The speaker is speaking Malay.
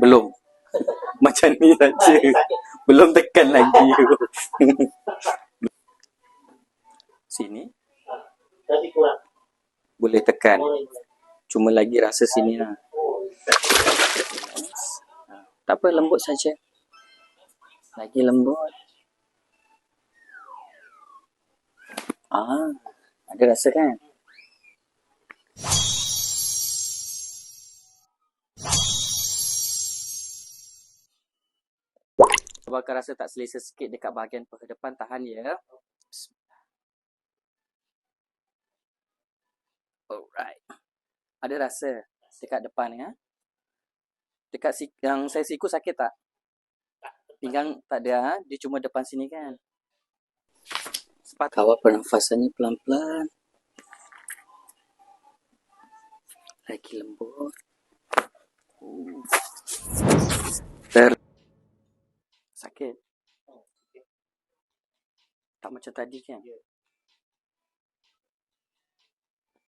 Belum. Macam ni saja. Belum tekan lagi. sini boleh tekan. Cuma lagi rasa sini lah. Ha, Tak apa, lembut saja. Lagi lembut. Ah, ada rasa kan? Bakal rasa tak selesa sikit dekat bahagian depan. Tahan ya. Alright. Ada rasa dekat depan ya. Dekat si yang saya siku sakit tak? Pinggang tak ada, ha? dia cuma depan sini kan. Sepat kawal pernafasannya pelan-pelan. Lagi lembut. Uh. Ter sakit. Tak macam tadi kan?